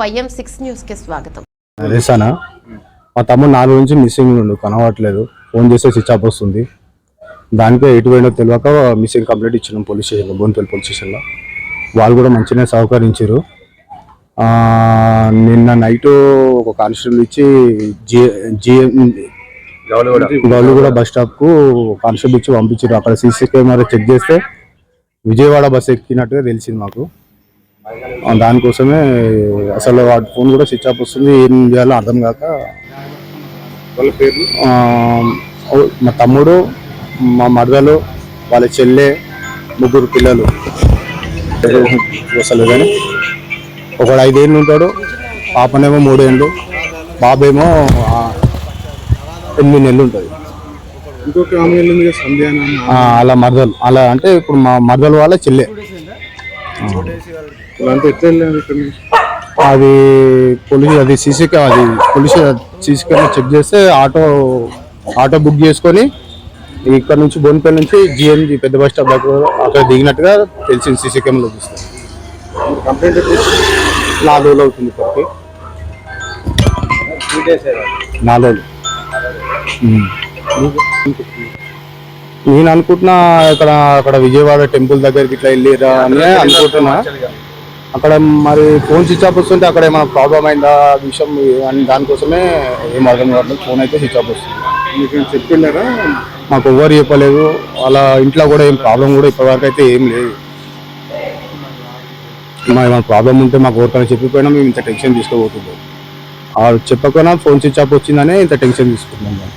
YM six న్యూస్కి స్వాగతం. రేసానా? మా తమ్ముడు నాలుగు నుంచి మిస్సింగ్ ఉండు కనబడట్లేదు. ఫోన్ చేస్తే స్విచ్ ఆఫ్ వస్తుంది. దానికే ఎటు పోయినా తెలియక మిస్సింగ్ కంప్లైంట్ ఇచ్చినాం పోలీస్ స్టేషన్లో బోన్పల్లి పోలీస్ స్టేషన్లో. వాళ్ళు కూడా మంచిగానే సహకరించారు నిన్న నైట్ ఒక కానిస్టేబుల్ ఇచ్చి జే జిఎం గౌలిగూడ బస్ స్టాప్కు కానిస్టేబుల్ ఇచ్చి పంపించారు అక్కడ సీసీ కెమెరా చెక్ చేస్తే విజయవాడ బస్ ఎక్కినట్టుగా తెలిసింది మాకు. దానికోసమే అసలు వాటి ఫోన్ కూడా స్విచ్ ఆఫ్ వస్తుంది. ఏం చేయాలో అర్థం కాక వాళ్ళ పేర్లు? మా తమ్ముడు మా మరదలు వాళ్ళ చెల్లె ముగ్గురు పిల్లలు. అసలు కానీ ఒకడు ఐదేళ్ళు ఉంటాడు పాపనేమో మూడేళ్ళు బాబేమో ఎనిమిది నెలలు ఉంటుంది ఇంకొక అలా మరదలు. అలా అంటే ఇప్పుడు మా మరదలు వాళ్ళ చెల్లె. అది పోలీస్ అది సీసీ అది పోలీస్ సీసీ కెమెరా చెక్ చేస్తే ఆటో ఆటో బుక్ చేసుకొని ఇక్కడ నుంచి బోన్పల్లి నుంచి జిఎంజి పెద్ద బస్ స్టాప్ దగ్గర అక్కడ దిగినట్టుగా తెలిసింది సీసీ కెమెరాలో చూస్తే. కంప్లైంట్? నాలుగు రోజులు అవుతుంది ఇప్పటికి. నాలుగు రోజులు. నేను అనుకుంటున్నా ఇక్కడ అక్కడ విజయవాడ టెంపుల్ దగ్గరికి ఇట్లా వెళ్ళిరా అని అనుకుంటున్నా. అక్కడ మరి ఫోన్ స్విచ్ ఆఫ్ వస్తుంటే అక్కడ ఏమైనా ప్రాబ్లం అయిందా విషయం అని దానికోసమే ఏం అర్థం కావట్లేదు ఫోన్ అయితే స్విచ్ ఆఫ్ వస్తుంది. మీకు మాకు ఎవరు చెప్పలేదు. వాళ్ళ ఇంట్లో కూడా ఏం ప్రాబ్లం కూడా ఇప్పటివరకు అయితే ఏం లేదు. మా ఏమైనా ప్రాబ్లం ఉంటే మాకు ఎవరికైనా చెప్పిపోయినా మేము ఇంత టెన్షన్ తీసుకోబోతుంది ఆ చెప్పకపోయినా ఫోన్ స్విచ్ ఆఫ్ వచ్చిందనే ఇంత టెన్షన్ తీసుకుంటున్నాం.